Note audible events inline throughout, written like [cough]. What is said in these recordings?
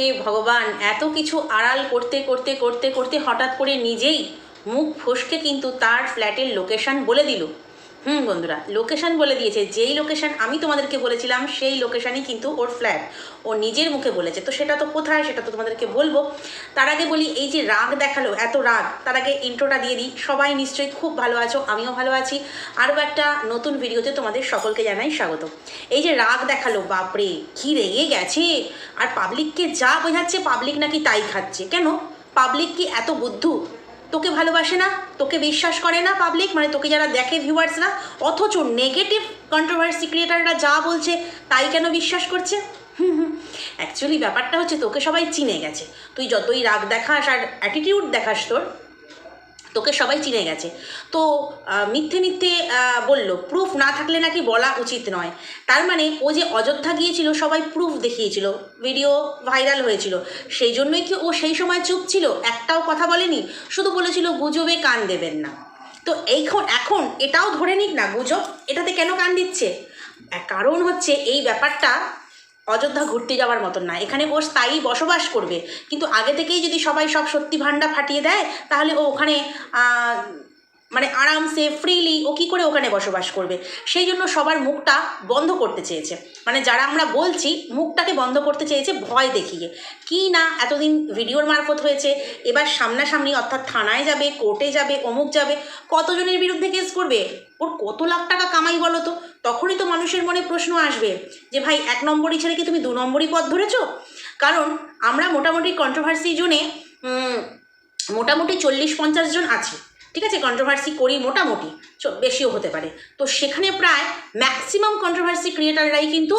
হে ভগবান এত কিছু আড়াল করতে করতে করতে করতে হঠাৎ করে নিজেই মুখ ফসকে কিন্তু তার ফ্ল্যাটের লোকেশান বলে দিল। হুম, বন্ধুরা লোকেশন বলে দিয়েছে। যেই লোকেশন আমি তোমাদেরকে বলেছিলাম, সেই লোকেশনই কিন্তু ওর ফ্ল্যাট ও নিজের মুখে বলেছে। তো সেটা তো কোথায়, সেটা তো তোমাদেরকে বলব। তার আগে বলি, এই যে রাগ দেখাল, এত রাগ, তার আগে ইন্ট্রোটা দিয়ে দিই। সবাই নিশ্চয়ই খুব ভালো আছো, আমিও ভালো আছি। আরও একটা নতুন ভিডিওতে তোমাদের সকলকে জানাই স্বাগত। এই যে রাগ দেখাল, বাপরে, কি রেগে গেছে? আর পাবলিককে যা বোঝাচ্ছে পাবলিক নাকি তাই খাচ্ছে। কেন? পাবলিক কি এত বুদ্ধু? তোকে ভালোবাসে না, তোকে বিশ্বাস করে না পাবলিক মানে তোকে যারা দেখে ভিউয়ার্সরা অথচ নেগেটিভ কন্ট্রোভার্সি ক্রিয়েটাররা যা বলছে তাই কেন বিশ্বাস করছে? অ্যাকচুয়ালি ব্যাপারটা হচ্ছে তোকে সবাই চিনে গেছে। তুই যতই রাগ দেখাস আর অ্যাটিটিউড দেখাস তোর তোকে সবাই চিনে গেছে। তো মিথ্যে মিথ্যে বলল প্রুফ না থাকলে নাকি বলা উচিত নয়। তার মানে ও যে অযোধ্যা গিয়েছিল, সবাই প্রুফ দেখিয়েছিল ভিডিও ভাইরাল হয়েছিল। সেই জন্যই কি ও সেই সময় চুপ ছিল? একটাও কথা বলেনি, শুধু বলেছিল, গুজবে কান দেবেন না। তো এইখন, এখন এটাও ধরে নিক না, গুজব এটাতে কেন কান দিচ্ছে? কারণ হচ্ছে, এই ব্যাপারটা অযোধ্যা ঘুরতে যাওয়ার মতন না। এখানে ও স্থায়ী বসবাস করবে। কিন্তু আগে থেকেই যদি সবাই সব সত্যি ভাণ্ডা ফাটিয়ে দেয়, তাহলে ও ওখানে মানে আরামসে ফ্রিলি ও কী করে ওখানে বসবাস করবে? সেই জন্য সবার মুখটা বন্ধ করতে চেয়েছে। মানে যারা আমরা বলছি, মুখটাকে বন্ধ করতে চেয়েছে ভয় দেখিয়ে। কি না এতদিন ভিডিওর মারফত হয়েছে, এবার সামনাসামনি অর্থাৎ থানায় যাবে, কোর্টে যাবে, অমুক যাবে, কতজনের বিরুদ্ধে কেস করবে? ওর কত লাখ টাকা কামাই বলো তো? তখনই তো মানুষের মনে প্রশ্ন আসবে যে ভাই, এক নম্বরই ছেড়ে কি তুমি দু নম্বরই পথ ধরেছো? কারণ আমরা মোটামুটি কন্ট্রোভার্সি জোনে মোটামুটি চল্লিশ পঞ্চাশ জন আছি। ঠিক আছে কন্ট্রোভার্সি করি মোটামুটি বেশিও হতে পারে। তো সেখানে প্রায় ম্যাক্সিমাম কন্ট্রোভার্সি ক্রিয়েটাররাই কিন্তু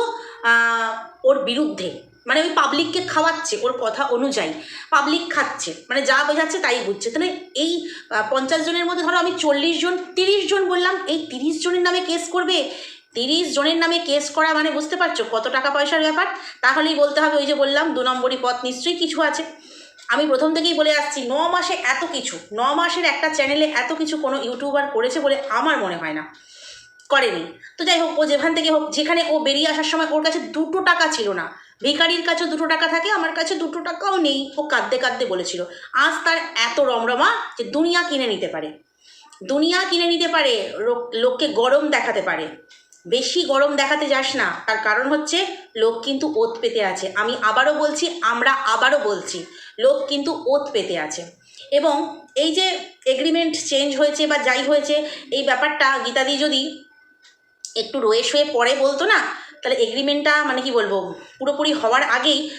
ওর বিরুদ্ধে মানে ওই পাবলিককে খাওয়াচ্ছে ওর কথা অনুযায়ী পাবলিক খাচ্ছে মানে যা বোঝাচ্ছে তাই বুঝছে। তাহলে এই পঞ্চাশ জনের মধ্যে ধরো আমি চল্লিশ জন, তিরিশ জন বললাম, এই তিরিশ জনের নামে কেস করবে? তিরিশ জনের নামে কেস করা মানে বুঝতে পারছ কত টাকা পয়সার ব্যাপার? তাহলেই বলতে হবে, ওই যে বললাম, দু নম্বরই পথ নিশ্চয়ই কিছু আছে। আমি প্রথম থেকেই বলে আসছি, ন মাসে এত কিছু, ন মাসের একটা চ্যানেলে এত কিছু কোনো ইউটিউবার করেছে বলে আমার মনে হয় না, করেনি। তো যাই হোক, ও যেখান থেকে হোক, যেখানে ও বেরিয়ে আসার সময় ওর কাছে দুটো টাকা ছিল না, ভিখারির কাছেও দুটো টাকা থাকে, আমার কাছে দুটো টাকাও নেই, ও কাঁদতে কাঁদতে বলেছিল। আজ তার এত রমরমা যে দুনিয়া কিনে নিতে পারে, দুনিয়া কিনে নিতে পারে লোককে গরম দেখাতে পারে। বেশি গরম দেখাতে যাস না, তার কারণ হচ্ছে লোক কিন্তু ওত পেতে আছে। আমি আবারও বলছি, আমরা আবারও বলছি লোক কিন্তু ওত পেতে আছে। এবং এই যে এগ্রিমেন্ট চেঞ্জ হয়েছে বা যাই হয়েছে, এই ব্যাপারটা গীতাদি যদি একটু রয়ে শুয়ে পরে বলতো না, তাহলে এগ্রিমেন্টটা মানে কি বলব, পুরোপুরি হওয়ার আগেই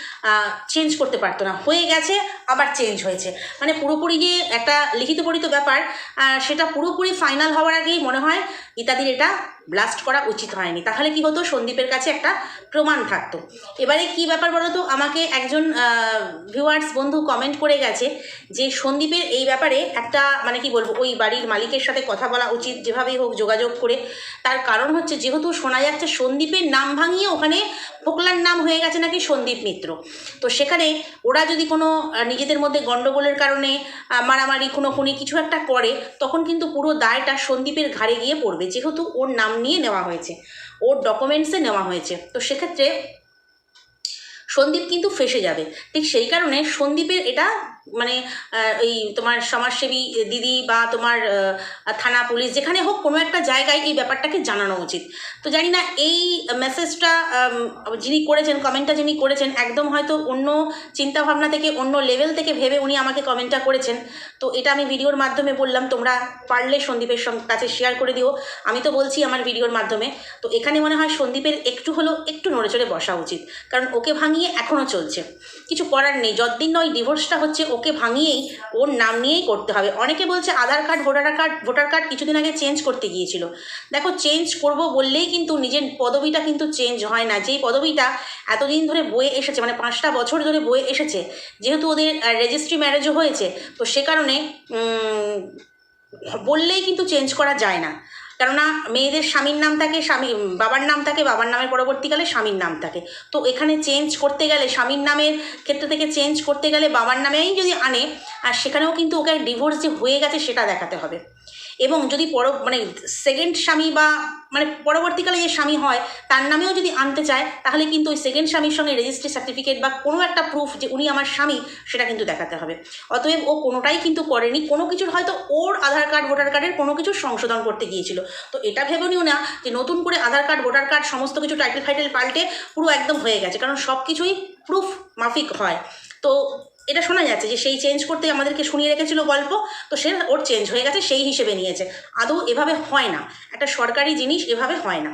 চেঞ্জ করতে পারতো না। হয়ে গেছে, আবার চেঞ্জ হয়েছে। মানে পুরোপুরি যে একটা লিখিত পড়িত ব্যাপার সেটা পুরোপুরি ফাইনাল হওয়ার আগেই মনে হয় ইত্যাদির এটা ব্লাস্ট করা উচিত হয়নি। তাহলে কি হতো? সন্দীপের কাছে একটা প্রমাণ থাকতো। এবারে কি ব্যাপার বলো তো আমাকে একজন ভিউয়ার্স বন্ধু কমেন্ট করে গেছে যে সন্দীপের এই ব্যাপারে একটা মানে কি বলব, ওই বাড়ির মালিকের সাথে কথা বলা উচিত, যেভাবেই হোক যোগাযোগ করে। তার কারণ হচ্ছে, যেহেতু শোনা যাচ্ছে সন্দীপের নাম ভাঙিয়ে ওখানে ফোকলার নাম হয়ে গেছে নাকি সন্দীপ মিত্র। তো সেখানে ওরা যদি কোনো নিজেদের মধ্যে গণ্ডগোলের কারণে মারামারি কোনো খুনোখুনি কিছু একটা করে, তখন কিন্তু পুরো দায়টা সন্দীপের ঘাড়ে গিয়ে পড়বে। যেহেতু ওর নাম নিয়ে নেওয়া হয়েছে, ওর ডকুমেন্টসে নেওয়া হয়েছে। তো সেক্ষেত্রে সন্দীপ কিন্তু ফেসে যাবে। ঠিক সেই কারণে সন্দীপের এটা মানে এই তোমার সমাজসেবী দিদি বা তোমার থানা পুলিশ যেখানে হোক কোনো একটা জায়গায় এই ব্যাপারটাকে জানানো উচিত। তো জানি না, এই মেসেজটা যিনি করেছেন কমেন্টটা যিনি করেছেন, একদম হয়তো অন্য চিন্তাভাবনা থেকে, অন্য লেভেল থেকে ভেবে উনি আমাকে কমেন্টটা করেছেন। তো এটা আমি ভিডিওর মাধ্যমে বললাম, তোমরা পারলে সন্দীপের সঙ্গে কাছে শেয়ার করে দিও। আমি তো বলছি আমার ভিডিওর মাধ্যমে। তো এখানে মনে হয় সন্দীপের একটু হলেও একটু নড়ে চড়ে বসা উচিত। কারণ ওকে ভাঙিয়ে এখনও চলছে। কিছু করার নেই। যতদিন নয় ডিভোর্সটা হচ্ছে ওকে ভাঙিয়েই ওর নাম নিয়েই করতে হবে। অনেকে বলছে Aadhaar card, voter card voter card কিছুদিন আগে চেঞ্জ করতে গিয়েছিল। দেখো, চেঞ্জ করব বললেই কিন্তু নিজের পদবিটা কিন্তু চেঞ্জ হয় না। যেই পদবিটা এতদিন ধরে বয়ে এসেছে মানে পাঁচটা বছর ধরে বয়ে এসেছে, যেহেতু ওদের রেজিস্ট্রি ম্যারেজও হয়েছে, তো সে কারণে বললেই কিন্তু চেঞ্জ করা যায় না। কেননা মেয়েদের স্বামীর নাম থাকে, স্বামী বাবার নাম থাকে, বাবার নামের পরবর্তীকালে স্বামীর নাম থাকে। তো এখানে চেঞ্জ করতে গেলে, স্বামীর নামের ক্ষেত্র থেকে চেঞ্জ করতে গেলে বাবার নামেই যদি আনে, আর সেখানেও কিন্তু ওকে ডিভোর্স যে হয়ে গেছে সেটা দেখাতে হবে। এবং যদি পর মানে সেকেন্ড স্বামী বা মানে পরবর্তীকালে যে স্বামী হয়, তার নামেও যদি আনতে চায়, তাহলে কিন্তু ওই সেকেন্ড স্বামীর সঙ্গে রেজিস্ট্রি সার্টিফিকেট বা কোনো একটা প্রুফ যে উনি আমার স্বামী, সেটা কিন্তু দেখাতে হবে। অতএব ও কোনোটাই কিন্তু করেনি। কোনো কিছুর হয়তো ওর আধার কার্ড ভোটার কার্ডের কোনো কিছু সংশোধন করতে গিয়েছিল। তো এটা ভেবে নিও না যে নতুন করে আধার কার্ড ভোটার কার্ড সমস্ত কিছু টাইটেল ফাইটেল পাল্টে পুরো একদম হয়ে গেছে। কারণ সব কিছুই প্রুফ মাফিক হয়। তো এটা শোনা যাচ্ছে যে সেই চেঞ্জ করতে আমাদেরকে শুনিয়ে রেখেছিল গল্প, তো সে ওর চেঞ্জ হয়ে গেছে, সেই হিসেবে নিয়েছে। আদৌ এভাবে হয় না। একটা সরকারি জিনিস এভাবে হয় না।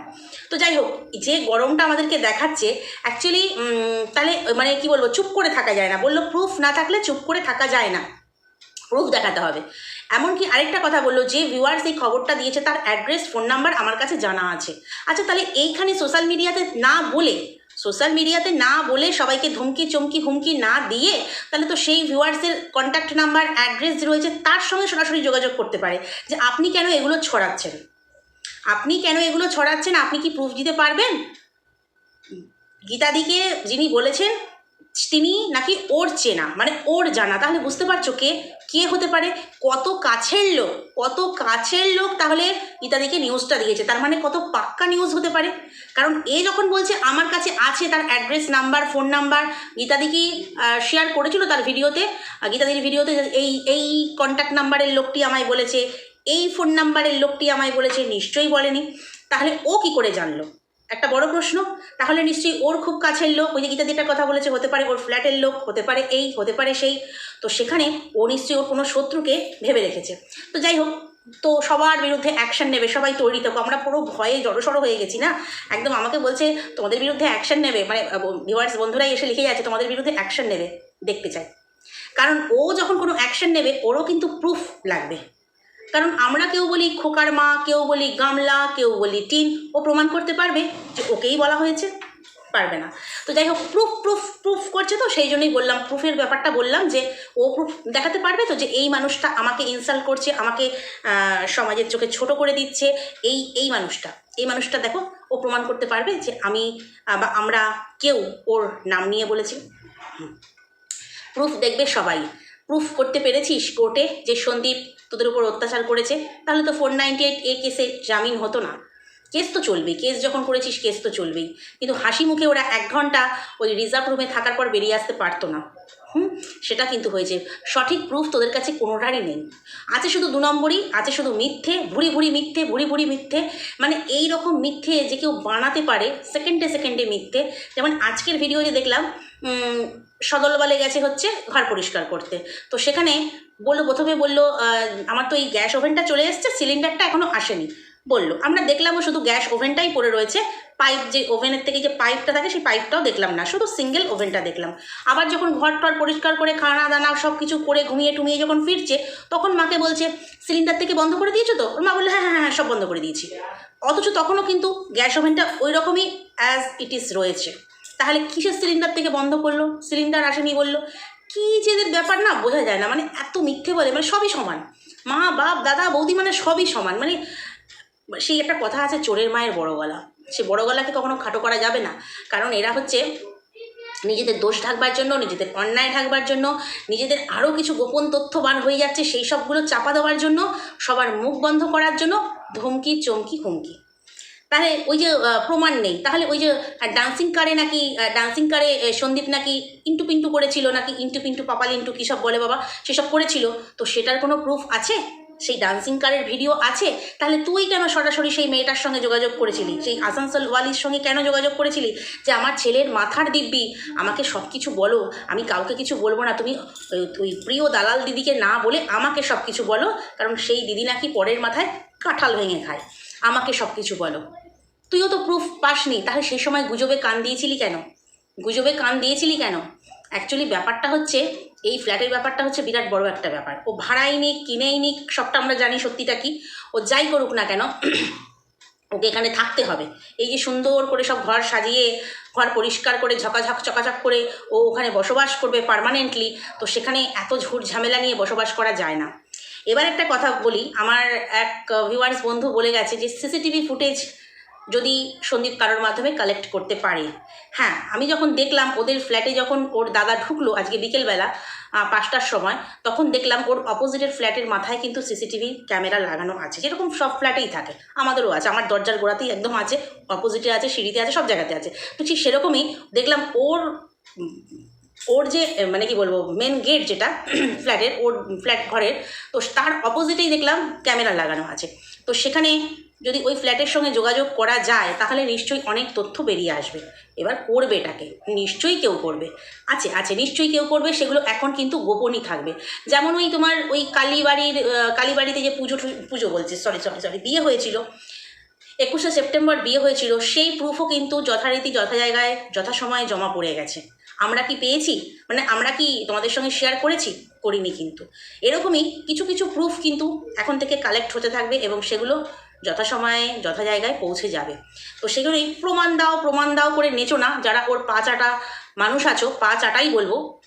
তো যাই হোক, যে গরমটা আমাদেরকে দেখাচ্ছে অ্যাকচুয়ালি তাহলে মানে কি বলব, চুপ করে থাকা যায় না। বলল প্রুফ না থাকলে চুপ করে থাকা যায় না। প্রুফ দেখাতে হবে। এমনকি আরেকটা কথা বলল, যে ভিউয়ার্স এই খবরটা দিয়েছে তার অ্যাড্রেস ফোন নাম্বার আমার কাছে জানা আছে। আচ্ছা তাহলে এইখানে সোশ্যাল মিডিয়াতে না বলে সোশ্যাল মিডিয়াতে না বলে সবাইকে ধমকি, চমকি, হুমকি না দিয়ে তাহলে তো সেই ভিউয়ার্সের কন্ট্যাক্ট নাম্বার অ্যাড্রেস যে রয়েছে তার সঙ্গে সরাসরি যোগাযোগ করতে পারে। যে আপনি কেন এগুলো ছড়াচ্ছেন? আপনি কেন এগুলো ছড়াচ্ছেন? আপনি কি প্রুফ দিতে পারবেন? গীতাদিকে যিনি বলেছেন তিনি নাকি ওর চেনা মানে ওর জানা। তাহলে বুঝতে পারছ কে কে হতে পারে? কত কাছের লোক, কত কাছের লোক তাহলে ইত্যাদিকে নিউজটা দিয়েছে। তার মানে কত পাক্কা নিউজ হতে পারে? কারণ এ যখন বলছে, আমার কাছে আছে তার অ্যাড্রেস নাম্বার ফোন নাম্বার গীতাদি শেয়ার করেছিল তার ভিডিওতে? গীতাদির ভিডিওতে এই এই কন্ট্যাক্ট নাম্বারের লোকটি আমায় বলেছে, এই ফোন নাম্বারের লোকটি আমায় বলেছে, নিশ্চয়ই বলেনি। তাহলে ও কি করে জানলো? একটা বড় প্রশ্ন, তাহলে নিশ্চয়ই ওর খুব কাছের লোক, ওই যে গীতাদিটার কথা বলেছে, হতে পারে ওর ফ্ল্যাটের লোক, হতে পারে এই, হতে পারে সেই। তো সেখানে ও নিশ্চয়ই ওর কোনো শত্রুকে ভেবে রেখেছে। তো যাই হোক, তো সবার বিরুদ্ধে অ্যাকশন নেবে, সবাই তৈরি থাকো আমরা পুরো ভয়ে জড়সড় হয়ে গেছি না? একদম আমাকে বলছে, তোমাদের বিরুদ্ধে অ্যাকশন নেবে। মানে ভিউয়ার্স বন্ধুরাই এসে লিখে যাচ্ছে, তোমাদের বিরুদ্ধে অ্যাকশন নেবে, দেখতে চাই। কারণ ও যখন কোনো অ্যাকশন নেবে, ওরও কিন্তু প্রুফ লাগবে। কারণ আমরা কেউ বলি খোকার মা, কেউ বলি গামলা, কেউ বলি টিন, ও প্রমাণ করতে পারবে যে ওকেই বলা হয়েছে, পারবে না। তো যাই হোক প্রুফ প্রুফ প্রুফ করছে তো, সেই জন্যই বললাম প্রুফের ব্যাপারটা বললাম যে ও প্রুফ দেখাতে পারবে তো যে এই মানুষটা আমাকে ইনসাল্ট করছে, আমাকে সমাজের চোখে ছোট করে দিচ্ছে, এই এই মানুষটা। এই মানুষটা দেখো, ও প্রমাণ করতে পারবে যে আমি বা আমরা কেউ ওর নাম নিয়ে বলেছি। প্রুফ দেখবে সবাই। প্রুফ করতে পেরেছিস কোর্টে যে সন্দীপ তোদের উপর অত্যাচার করেছে, তাহলে তো ফোর নাইনটি এইট এ কেসে জামিন হতো না। কেস তো চলবেই, কেস যখন করেছিস কেস তো চলবেই। কিন্তু হাসি মুখে ওরা এক ঘণ্টা ওই রিজার্ভ রুমে থাকার পর বেরিয়ে আসতে পারতো না। হুম? সেটা কিন্তু হয়েছে। সঠিক প্রুফ তোদের কাছে কোনোটারই নেই। আছে শুধু দু নম্বরই, আছে শুধু মিথ্যে ভুড়ি ভুড়ি মিথ্যে ভুড়ি ভুড়ি মিথ্যে। মানে এই রকম মিথ্যে যে কেউ বানাতে পারে সেকেন্ডে সেকেন্ডে মিথ্যে। যেমন আজকের ভিডিও যে দেখলাম সদলবালে গেছে হচ্ছে ঘর পরিষ্কার করতে। তো সেখানে বলল, প্রথমে বলল আমার তো এই গ্যাস ওভেনটা চলে এসছে, সিলিন্ডারটা এখনও আসেনি। বলল, আমরা দেখলামও শুধু গ্যাস ওভেনটাই পড়ে রয়েছে, পাইপ যে ওভেনের থেকে যে পাইপটা থাকে সেই পাইপটাও দেখলাম না, শুধু সিঙ্গেল ওভেনটা দেখলাম। আবার যখন ঘর টর পরিষ্কার করে খানা দানা সব কিছু করে ঘুমিয়ে টুমিয়ে যখন ফিরছে, তখন মাকে বলছে, সিলিন্ডার থেকে বন্ধ করে দিয়েছ তো? ওর মা বলল হ্যাঁ হ্যাঁ হ্যাঁ সব বন্ধ করে দিয়েছি। অথচ তখনও কিন্তু গ্যাস ওভেনটা ওই রকমই অ্যাজ ইট ইজ রয়েছে। তাহলে কিসের সিলিন্ডার থেকে বন্ধ করল? সিলিন্ডার আসেনি বলল। কি যে এদের ব্যাপার না, বোঝা যায় না। মানে এত মিথ্যে বলে মানে সবই সমান। মা, বাপ, দাদা, বৌদি মানে সবই সমান। মানে সেই একটা কথা আছে চোরের মায়ের বড় গলা। সে বড় গলাকে কখনো খাটো করা যাবে না। কারণ এরা হচ্ছে নিজেদের দোষ ঢাকবার জন্য, নিজেদের অন্যায় ঢাকবার জন্য, নিজেদের আরও কিছু গোপন তথ্য বার হয়ে যাচ্ছে সেই সবগুলো চাপা দেওয়ার জন্য, সবার মুখ বন্ধ করার জন্য ধমকি, চমকি, হুমকি। তাহলে ওই যে প্রমাণ নেই। তাহলে ওই যে ডান্সিং কারে নাকি ডান্সিং কারে সন্দীপ নাকি ইন্টু পিন্টু করেছিল, নাকি ইন্টু পিন্টু, পাপাল ইন্টু কী সব বলে বাবা, সেসব করেছিল। তো সেটার কোনো প্রুফ আছে? সেই ডান্সিং কারের ভিডিও আছে? তাহলে তুই কেন সরাসরি সেই মেয়েটার সঙ্গে যোগাযোগ করেছিলি? সেই আসানসোল ওয়ালির সঙ্গে কেন যোগাযোগ করেছিলি? যে আমার ছেলের মাথার দিব্যি, আমাকে সব কিছু বলো, আমি কাউকে কিছু বলব না, তুমি, ওই- প্রিয় দালাল দিদিকে না বলে আমাকে সব কিছু বলো, কারণ সেই দিদি নাকি পরের মাথায় কাঁঠাল ভেঙে খায়। আমাকে সব কিছু বলো। তুইও তো প্রুফ পাসনি, তাহলে সেই সময় গুজবে কান দিয়েছিলি কেন? গুজবে কান দিয়েছিলি কেন? অ্যাকচুয়ালি ব্যাপারটা হচ্ছে, এই ফ্ল্যাটের ব্যাপারটা হচ্ছে বিরাট বড় একটা ব্যাপার। ও ভাড়াই নিক, কিনেই নিক, সবটা আমরা জানি সত্যিটা কি। ও যাই করুক না কেন, [clears throat] ওকে এখানে থাকতে হবে। এই যে সুন্দর করে সব ঘর সাজিয়ে, ঘর পরিষ্কার করে ঝকাঝক, চকাঝক করে ও ওখানে বসবাস করবে পার্মানেন্টলি তো সেখানে এত ঝুট ঝামেলা নিয়ে বসবাস করা যায় না। এবার একটা কথা বলি, আমার এক ভিউয়ার্স বন্ধু বলে গেছে যে সিসিটিভি ফুটেজ যদি সন্দীপ কারোর মাধ্যমে কালেক্ট করতে পারে। হ্যাঁ আমি যখন দেখলাম ওদের ফ্ল্যাটে যখন ওর দাদা ঢুকলো আজকে বিকেলবেলা পাঁচটার সময়, তখন দেখলাম ওর অপোজিটের ফ্ল্যাটের মাথায় কিন্তু সিসিটিভি ক্যামেরা লাগানো আছে। যেরকম সব ফ্ল্যাটেই থাকে, আমাদেরও আছে, আমার দরজার গোড়াতেই একদম আছে অপোজিটে আছে, সিঁড়িতে আছে, সব জায়গাতে আছে। তো ঠিক সেরকমই দেখলাম ওর ওর যে মানে কি বলব মেন গেট যেটা [clears throat] ফ্ল্যাটের ওর ফ্ল্যাট ঘরের, তো তার অপোজিটেই দেখলাম ক্যামেরা লাগানো আছে। তো সেখানে যদি ওই ফ্ল্যাটের সঙ্গে যোগাযোগ করা যায়, তাহলে নিশ্চয়ই অনেক তথ্য বেরিয়ে আসবে। এবার করবে এটাকে নিশ্চয়ই কেউ করবে। আছে আছে, নিশ্চয়ই কেউ করবে, সেগুলো এখন কিন্তু গোপনই থাকবে। যেমন ওই তোমার ওই কালীবাড়ির কালীবাড়িতে যে পুজো পুজো বলছে সরি সরি সরি বিয়ে হয়েছিল। একুশে সেপ্টেম্বর বিয়ে হয়েছিল, সেই প্রুফও কিন্তু যথারীতি যথা জায়গায় যথাসময়ে জমা পড়ে গেছে। আমরা কি পেয়েছি? মানে আমরা কি তোমাদের সঙ্গে শেয়ার করেছি? করিনি কিন্তু। এরকমই কিছু কিছু প্রুফ কিন্তু এখন থেকে কালেক্ট হতে থাকবে এবং সেগুলো যথাসময়ে যথা জায়গায় পৌঁছে যাবে। তো সেগুলোই প্রমাণ দাও প্রমাণ দাও করে নেচো না। যারা ওর পাঁচ আটা মানুষ আছো পাঁচ আটাই বলব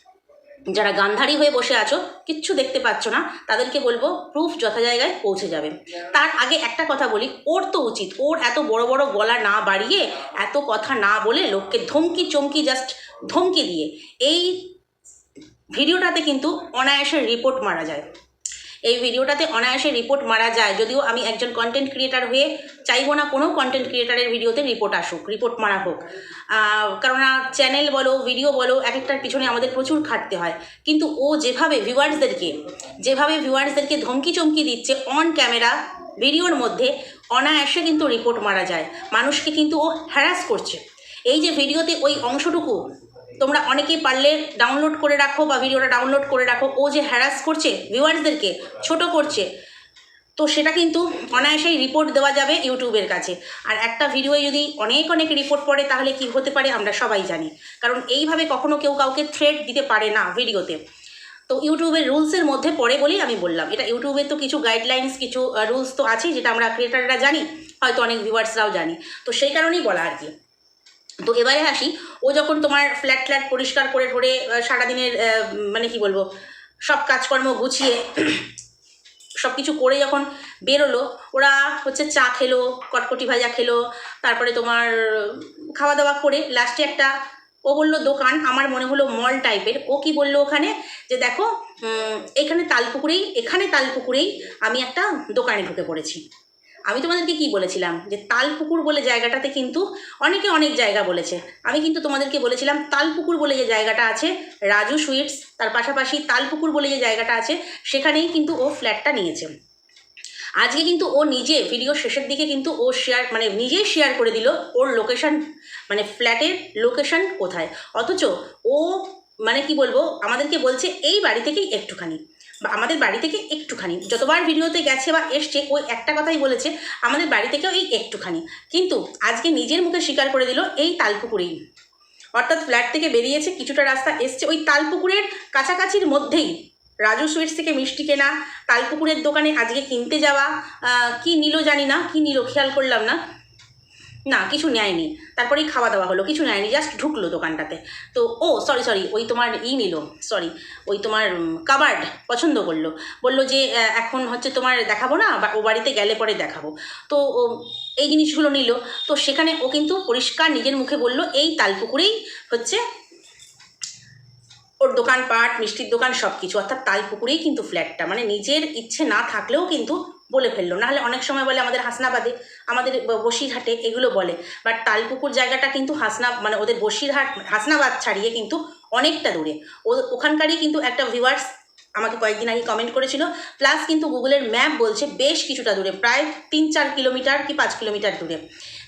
যারা গান্ধারী হয়ে বসে আছো, কিচ্ছু দেখতে পাচ্ছ না, তাদেরকে বলব প্রুফ যথা জায়গায় পৌঁছে যাবে। তার আগে একটা কথা বলি, ওর তো উচিত, ওর এত বড় বড় গলা না বাড়িয়ে, এত কথা না বলে লোককে ধমকি চমকি জাস্ট ধমকি দিয়ে। এই ভিডিওটাতে কিন্তু অনায়াসে রিপোর্ট মারা যায়। এই ভিডিওটাতে অনায়াসে রিপোর্ট মারা যায়। যদিও আমি একজন কন্টেন্ট ক্রিয়েটার হয়ে চাইব না কোনো কন্টেন্ট ক্রিয়েটারের ভিডিওতে রিপোর্ট আসুক রিপোর্ট মারা হোক। কেননা চ্যানেল বলো ভিডিও বলো এক একটার পিছনে আমাদের প্রচুর খাটতে হয়। কিন্তু ও যেভাবে ভিউয়ার্সদেরকে যেভাবে ভিউয়ার্সদেরকে ধমকি চমকি দিচ্ছে অন ক্যামেরা ভিডিওর মধ্যে, অনায়াসে কিন্তু রিপোর্ট মারা যায়। মানুষকে কিন্তু ও হ্যারাস করছে। এই যে ভিডিওতে ওই অংশটুকু তোমরা অনেকেই পারলে ডাউনলোড করে রাখো বা ভিডিওটা ডাউনলোড করে রাখো। ও যে হ্যারাস করছে ভিউয়ার্সদেরকে ছোট করছে, তো সেটা কিন্তু অনায়াসেই রিপোর্ট দেওয়া যাবে ইউটিউবের কাছে। আর একটা ভিডিওয়ে যদি অনেক অনেক রিপোর্ট পড়ে, তাহলে কি হতে পারে আমরা সবাই জানি। কারণ এইভাবে কখনো কেউ কাউকে থ্রেড দিতে পারে না ভিডিওতে তো ইউটিউবের রুলসের মধ্যে পড়ে বলেই আমি বললাম। এটা ইউটিউবের তো কিছু গাইডলাইন্স কিছু রুলস তো আছেই, যেটা আমরা ক্রিয়েটাররা জানি, হয়তো অনেক ভিউয়ার্সরাও জানি। তো সেই কারণেই বলা আর কি। তো এবারে আসি, ও যখন তোমার ফ্ল্যাট ফ্ল্যাট পরিষ্কার করে ধরে সারাদিনের মানে কি বলব, সব কাজকর্ম গুছিয়ে সব কিছু করে যখন বেরোলো, ওরা হচ্ছে চা খেলো, কটকটি ভাজা খেলো, তারপরে তোমার খাওয়া দাওয়া করে লাস্টে একটা, ও বলল, দোকান আমার মনে হলো মল টাইপের ও কি বলল ওখানে, যে দেখো এখানে তালপুকুরেই এখানে তালপুকুরেই আমি একটা দোকানে ঢুকে পড়েছি। আমি তোমাদেরকে কি বলেছিলাম? যে তালপুকুর বলে জায়গাটাতে কিন্তু অনেকে অনেক জায়গা বলেছে। আমি কিন্তু তোমাদেরকে বলেছিলাম তালপুকুর বলে যে জায়গাটা আছে, রাজু সুইটস, তার পাশাপাশি তালপুকুর বলে যে জায়গাটা আছে, সেখানেই কিন্তু ও ফ্ল্যাটটা নিয়েছে। আজকে কিন্তু ও নিজে ভিডিও শেষের দিকে কিন্তু ও শেয়ার মানে নিজেই শেয়ার করে দিল ওর লোকেশন মানে ফ্ল্যাটের লোকেশন কোথায়? অথচ ও মানে কি বলব, আমাদেরকে বলছে এই বাড়ি থেকেই একটুখানি। আমাদের বাড়ি থেকে একটুখানি। যতবার ভিডিওতে গেছে বা এসছে, ও একটা কথাই বলেছে, আমাদের বাড়ি থেকেও এই একটুখানি। কিন্তু আজকে নিজের মুখে স্বীকার করে দিল এই তালপুকুরেই। অর্থাৎ ফ্ল্যাট থেকে বেরিয়েছে, কিছুটা রাস্তা এসছে, ওই তালপুকুরের কাছাকাছির মধ্যেই। রাজু সুইটস থেকে মিষ্টি কেনা, তালপুকুরের দোকানে আজকে কিনতে যাওয়া কি নিল জানি না, কি নিল খেয়াল করলাম না। না, কিছু নেয়নি। তারপরেই খাওয়া দাওয়া হলো, কিছু নেয়নি জাস্ট ঢুকলো দোকানটাতে। তো, ও সরি সরি ওই তোমার ই নিল সরি ওই তোমার কাবার্ড পছন্দ করল। বলল যে এখন হচ্ছে তোমার দেখাবো না, বা ও বাড়িতে গেলে পরে দেখাবো। তো এই জিনিসগুলো নিল। তো, সেখানে ও কিন্তু পরিষ্কার নিজের মুখে বলল, এই তালপুকুরেই হচ্ছে ওর দোকানপাট মিষ্টির দোকান সব কিছু অর্থাৎ তালপুকুরেই কিন্তু ফ্ল্যাটটা মানে নিজের ইচ্ছে না থাকলেও কিন্তু বলে ফেলল। নাহলে অনেক সময় বলে আমাদের হাসনাবাদে, আমাদের বসিরহাটে এগুলো বলে। বাট তালপুকুর জায়গাটা কিন্তু হাসনা মানে ওদের বসিরহাট, হাসনাবাদ ছাড়িয়ে কিন্তু অনেকটা দূরে। ও, ওখানকারই কিন্তু একটা ভিউয়ার্স আমাকে কয়েকদিন আগে কমেন্ট করেছিল। প্লাস কিন্তু গুগলের ম্যাপ বলছে বেশ কিছুটা দূরে, প্রায় তিন চার কিলোমিটার কি পাঁচ কিলোমিটার দূরে।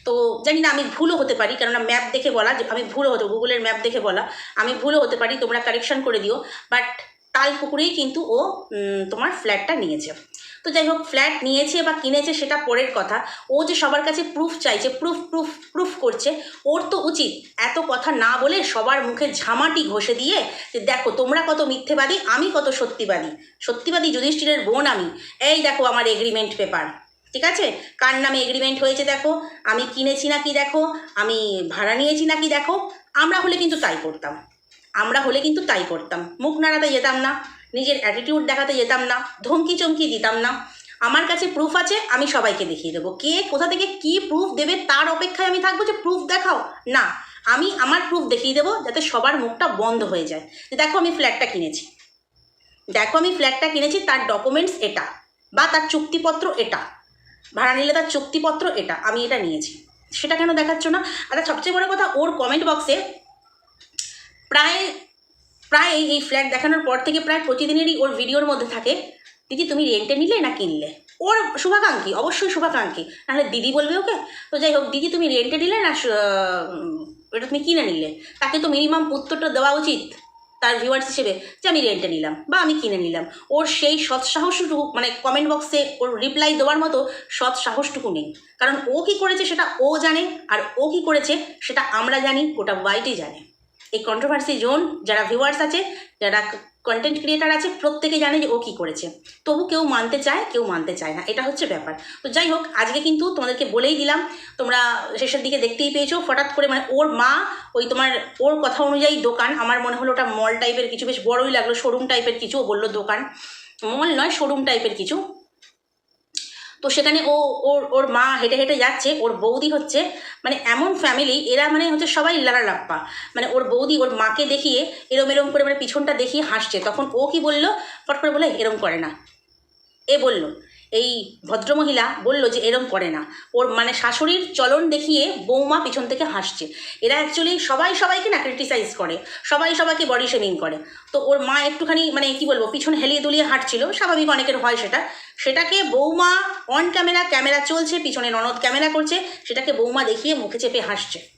তো জানি না, আমি ভুলও হতে পারি, কেননা ম্যাপ দেখে বলা আমি ভুলও হতে, গুগলের ম্যাপ দেখে বলা, আমি ভুলও হতে পারি, তোমরা কারেকশন করে দিও। বাট তালপুকুরেই কিন্তু ও তোমার ফ্ল্যাটটা নিয়েছে। তো যাই হোক ফ্ল্যাট নিয়েছে বা কিনেছে সেটা পরের কথা। ও যে সবার কাছে প্রুফ চাইছে প্রুফ প্রুফ প্রুফ করছে, ওর তো উচিত এত কথা না বলে সবার মুখে ঝামাটি ঘষে দিয়ে যে দেখো, তোমরা কত মিথ্যেবাদী, আমি কত সত্যিবাদী। সত্যিবাদী যুধিষ্ঠিরের বোন আমি। এই দেখো আমার এগ্রিমেন্ট পেপার ঠিক আছে? কার নামে এগ্রিমেন্ট হয়েছে দেখো? আমি কিনেছি নাকি দেখো? আমি ভাড়া নিয়েছি নাকি দেখো? আমরা হলে কিন্তু তাই করতাম। আমরা হলে কিন্তু তাই করতাম। মুখ নাড়াতে যেতাম না। নিজের অ্যাটিটিউড দেখাতে যেতাম না ধমকি চমকি দিতাম না। আমার কাছে প্রুফ আছে, আমি সবাইকে দেখিয়ে দেবো। কে কোথা থেকে কি প্রুফ দেবে তার অপেক্ষায় আমি থাকব যে প্রুফ দেখাও? না, আমি আমার প্রুফ দেখিয়ে দেবো যাতে সবার মুখটা বন্ধ হয়ে যায়। যে দেখো আমি ফ্ল্যাটটা কিনেছি। দেখো আমি ফ্ল্যাটটা কিনেছি, তার ডকুমেন্টস এটা বা তার চুক্তিপত্র এটা। ভাড়া নিলে তার চুক্তিপত্র এটা, আমি এটা নিয়েছি। সেটা কেন দেখাচ্ছ না? আর সবচেয়ে বড় কথা, ওর কমেন্ট বক্সে প্রায় প্রায় এই ফ্ল্যাট দেখানোর পর থেকে প্রায় প্রতিদিনেরই ওর ভিডিওর মধ্যে থাকে, দিদি, তুমি রেন্টে নিলে না কিনলে? ওর শুভাকাঙ্ক্ষী, অবশ্যই শুভাকাঙ্ক্ষী, নাহলে দিদি বলবে ওকে, তো যাই হোক, দিদি, তুমি রেন্টে নিলে না এটা তুমি কিনে নিলে? তাকে তো মিনিমাম উত্তরটা দেওয়া উচিত, তার ভিউয়ার্স হিসেবে, যে আমি রেন্টে নিলাম বা আমি কিনে নিলাম। ওর সেই সৎ সাহসটুকু মানে কমেন্ট বক্সে ওর রিপ্লাই দেওয়ার মতো সৎ সাহসটুকু নেই। কারণ ও কী করেছে সেটা ও জানে, আর ও কী করেছে সেটা আমরা জানি, গোটা ওয়াইটি জানে। এই কন্ট্রোভার্সি জোন যারা ভিউয়ার্স আছে, যারা কন্টেন্ট ক্রিয়েটার আছে, প্রত্যেকে জানে যে ও কী করেছে। তবু কেউ মানতে চায়, কেউ মানতে চায় না। এটা হচ্ছে ব্যাপার। তো যাই হোক, আজকে কিন্তু তোমাদেরকে বলেই দিলাম, তোমরা শেষের দিকে দেখতেই পেয়েছ হঠাৎ করে মানে ওর মা, ওই তোমার ওর কথা অনুযায়ী দোকান। আমার মনে হলো ওটা মল টাইপের কিছু, বেশ বড়ই লাগল শোরুম টাইপের কিছু, ও বলল দোকান। মল নয় শোরুম টাইপের কিছু। তো সেখানে ও, ওর ওর মা হেঁটে হেঁটে যাচ্ছে, ওর বৌদি হচ্ছে মানে এমন ফ্যামিলি এরা মানে হচ্ছে সবাই লারা লাপ্পা মানে ওর বৌদি, ওর মাকে দেখিয়ে এরম এরম করে মানে পিছনটা দেখিয়ে হাসছে। তখন ও কি বলল? ফট করে বলে এরম করে না। এ বলল। এই ভদ্রমহিলা বলল যে এরম করে না। ওর মানে শাশুড়ির চলন দেখিয়ে বৌমা পিছন থেকে হাসছে। এরা অ্যাকচুয়ালি সবাই সবাইকে না ক্রিটিসাইজ করে, সবাই সবাইকে বডি শেমিং করে। তো ওর মা একটুখানি মানে কি বলব, পিছন হেলিয়ে দুলিয়ে হাঁটছিল, স্বাভাবিক অনেকের হয় সেটা। সেটাকে বৌমা অন ক্যামেরা ক্যামেরা চলছে, পিছনে ননদ ক্যামেরা করছে, সেটাকে বৌমা দেখিয়ে মুখে চেপে হাসছে।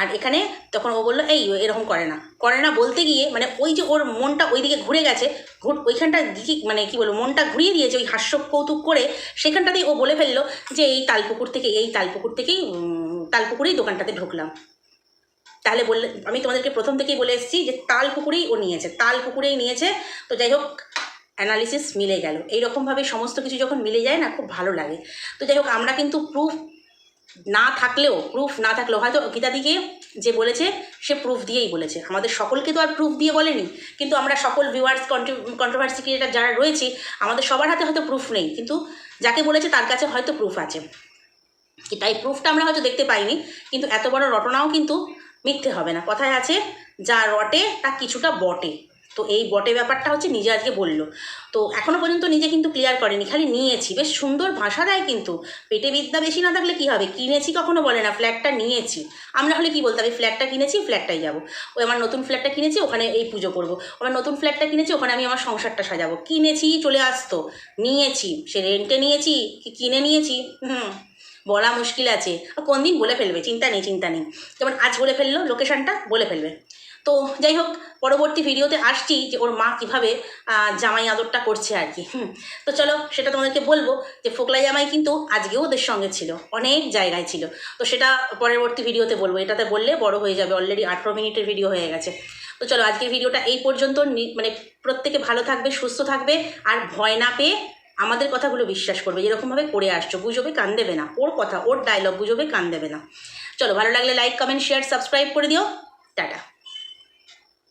আর এখানে তখন ও বলল, এই, এরকম করে না। করে না বলতে গিয়ে মানে ওই যে ওর মনটা ওইদিকে ঘুরে গেছে, ঘুর, ওইখানটা দিকে মানে কি বলব, মনটা ঘুরিয়ে দিয়েছে ওই হাস্য কৌতুক করে, সেখানটাতেই ও বলে ফেলল যে, এই তালপুকুর থেকে, এই তালপুকুর থেকেই তালপুকুরেই দোকানটাতে ঢুকলাম। তাহলে বললে, আমি তোমাদেরকে প্রথম থেকেই বলে এসেছি যে তাল পুকুরেই ও নিয়েছে তাল পুকুরেই নিয়েছে। তো যাই হোক অ্যানালিসিস মিলে গেল। এইরকমভাবে সমস্ত কিছু যখন মিলে যায় না, খুব ভালো লাগে। তো যাই হোক, আমরা কিন্তু প্রুফ না থাকলেও প্রুফ না থাকলেও, হয়তো গীতাদিকে যে বলেছে, সে প্রুফ দিয়েই বলেছে। আমাদের সকলকে তো আর প্রুফ দিয়ে বলেনি। কিন্তু আমরা সকল ভিউয়ার্স কন্ট্রোভার্সি ক্রিয়েটার যারা রয়েছি, আমাদের সবার হাতে হয়তো প্রুফ নেই। কিন্তু যাকে বলেছে, তার কাছে হয়তো প্রুফ আছে। তাই প্রুফটা আমরা হয়তো দেখতে পাইনি, কিন্তু এত বড় রটনাও কিন্তু মিথ্যে হবে না। কথায় আছে, যা রটে, তা কিছুটা বটে। তো এই বটে ব্যাপারটা হচ্ছে নিজে আজকে বলল। তো এখনও পর্যন্ত নিজে কিন্তু ক্লিয়ার করেনি, খালি নিয়েছি। বেশ সুন্দর ভাষা দেয় কিন্তু। পেটে বিদ্যা বেশি না থাকলে কী হবে? কিনেছি কখনো বলে না ফ্ল্যাটটা নিয়েছি। আমরা হলে কি বলতাম, এই ফ্ল্যাটটা কিনেছি ফ্ল্যাটটাই যাব। ওই আমার নতুন ফ্ল্যাটটা কিনেছি, ওখানে এই পুজো করব। আমার নতুন ফ্ল্যাটটা কিনেছি, ওখানে আমি আমার সংসারটা সাজাবো। কিনেছি, চলে আসতো। নিয়েছি, সে রেন্টে নিয়েছি, কি কিনে নিয়েছি? হুম, বলা মুশকিল আছে। কোন দিন বলে ফেলবে? চিন্তা নেই চিন্তা নেই। যেমন আজ বলে ফেলল লোকেশনটা বলে ফেলবে। তো যাই হোক, পরবর্তী ভিডিওতে আসছি যে ওর মা কীভাবে জামাই আদরটা করছে আর কি। তো চলো সেটা তোমাদেরকে বলব যে ফোকলা জামাই কিন্তু আজকেও ওদের সঙ্গে ছিল, অনেক জায়গায় ছিল। তো সেটা পরবর্তী ভিডিওতে বলব, এটাতে বললে বড় হয়ে যাবে অলরেডি আঠেরো মিনিটের ভিডিও হয়ে গেছে। তো চলো আজকের ভিডিওটা এই পর্যন্ত মানে প্রত্যেকে ভালো থাকবে, সুস্থ থাকবে, আর ভয় না পেয়ে আমাদের কথাগুলো বিশ্বাস করবে যেরকমভাবে করে আসছো গুজবে কান দেবে না। ওর কথা, ওর ডায়লগ গুজবে কান দেবে না। চলো ভালো লাগলে লাইক কমেন্ট শেয়ার সাবস্ক্রাইব করে দিও। টাটা।